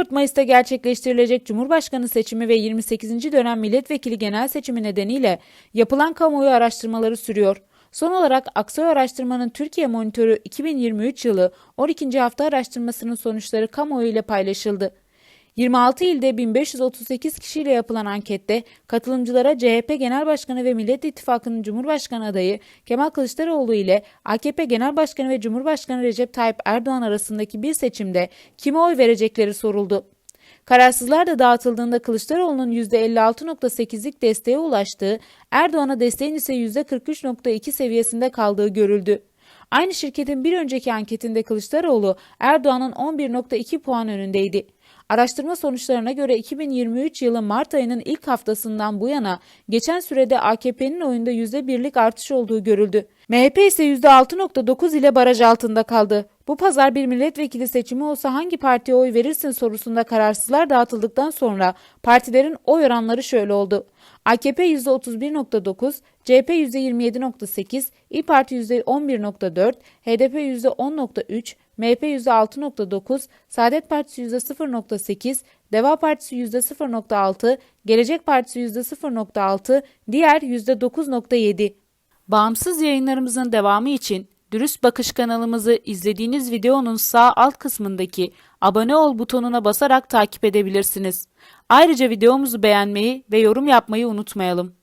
14 Mayıs'ta gerçekleştirilecek Cumhurbaşkanı seçimi ve 28. dönem milletvekili genel seçimi nedeniyle yapılan kamuoyu araştırmaları sürüyor. Son olarak Aksoy Araştırma'nın Türkiye Monitörü 2023 yılı 12. hafta araştırmasının sonuçları kamuoyu ile paylaşıldı. 26 ilde 1538 kişiyle yapılan ankette katılımcılara CHP Genel Başkanı ve Millet İttifakı'nın Cumhurbaşkanı adayı Kemal Kılıçdaroğlu ile AKP Genel Başkanı ve Cumhurbaşkanı Recep Tayyip Erdoğan arasındaki bir seçimde kime oy verecekleri soruldu. Kararsızlar da dağıtıldığında Kılıçdaroğlu'nun %56.8'lik desteğe ulaştığı, Erdoğan'a desteğin ise %43.2 seviyesinde kaldığı görüldü. Aynı şirketin bir önceki anketinde Kılıçdaroğlu Erdoğan'ın 11.2 puan önündeydi. Araştırma sonuçlarına göre 2023 yılı Mart ayının ilk haftasından bu yana geçen sürede AKP'nin oyunda %1'lik artış olduğu görüldü. MHP ise %6.9 ile baraj altında kaldı. Bu pazar bir milletvekili seçimi olsa hangi partiye oy verirsin sorusunda kararsızlar dağıtıldıktan sonra partilerin oy oranları şöyle oldu. AKP %31.9, CHP %27.8, İYİ Parti %11.4, HDP %10.3, MHP %6.9, Saadet Partisi %0.8, Deva Partisi %0.6, Gelecek Partisi %0.6, diğer %9.7. Bağımsız yayınlarımızın devamı için Dürüst Bakış kanalımızı izlediğiniz videonun sağ alt kısmındaki abone ol butonuna basarak takip edebilirsiniz. Ayrıca videomuzu beğenmeyi ve yorum yapmayı unutmayalım.